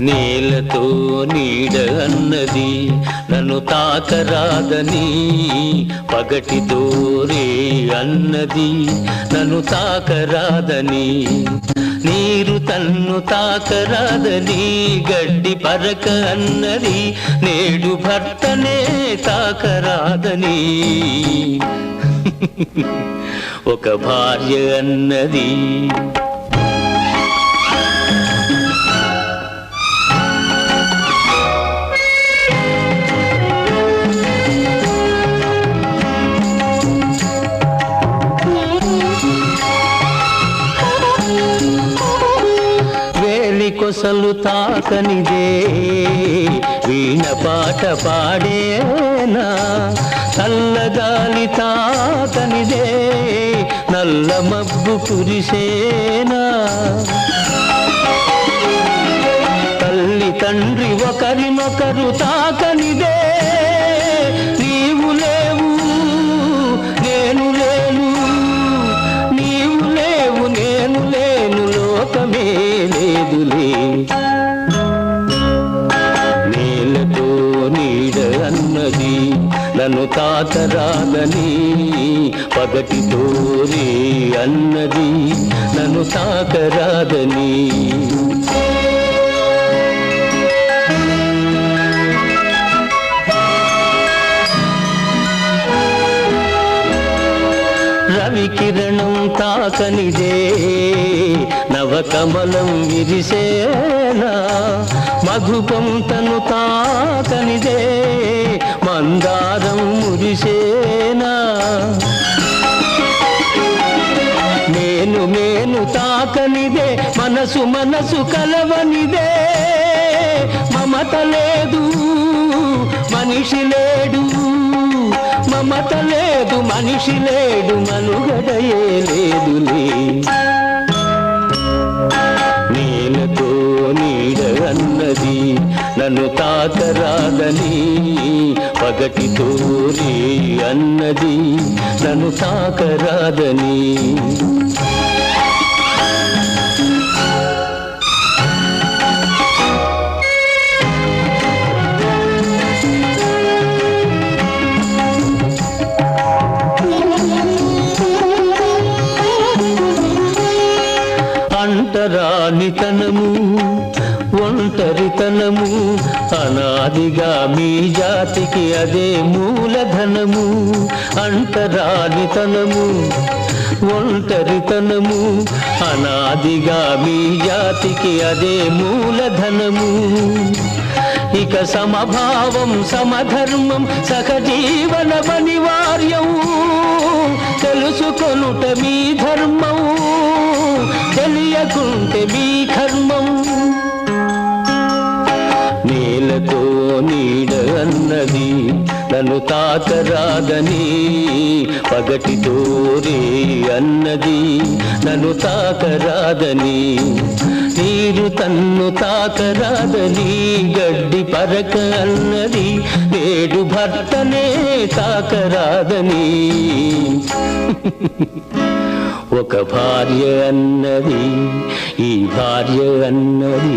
నేలతో నీడ అన్నది నన్ను తాకరాదని పగటితో రే అన్నది నన్ను తాకరాదని నీరు తన్ను తాకరాదని గడ్డి పరక అన్నది నేడు భర్తనే తాకరాదని. ఒక భార్య అన్నది కొసలు తాకనిదే. వీణ పాట పాడేనా? చల్లగాలి తాకనిదే. నల్ల మబ్బు కురిసేనా? తల్లి తండ్రి ఒకరినొకరు తాకనిదే. నన్ను తాకరాదని పగటి రే అన్నది నన్ను తాకరాదని. రవికిరణం తాకనిదే నవకమలం విరిసేనా? మధుపం తను తాకనిదే మందారం చూసేనా? నేను నేను తాకనిదే మనసు మనసు కలవనిదే. మమత లేదు మనిషి లేడు. మమత లేదు మనిషి లేడు మనుగడయే లేదులే నన్ను తాకరాదని పగటి తోరి అన్నది నన్ను తాకరాదని. అంటరానితనము ఒంటరితనము అనాదిగా మీ జాతికి అదే మూలధనము అంటరానితనము ఒంటరితనము అనాదిగా మీ జాతికి అదే మూలధనము. ఇక సమభావం సమధర్మం సహజీవన అనివార్యం. తెలుసుకొనుట మీ ధర్మం తెలియకుంటే మీ తాకరాదని పగటి రే అన్నది. నన్ను తాకరాదని నీరు తన్ను తాకరాదని గడ్డి పరక అన్నది. నేడు భర్తనే తాకరాదని ఒక భార్య అన్నది ఈ భార్య అన్నది.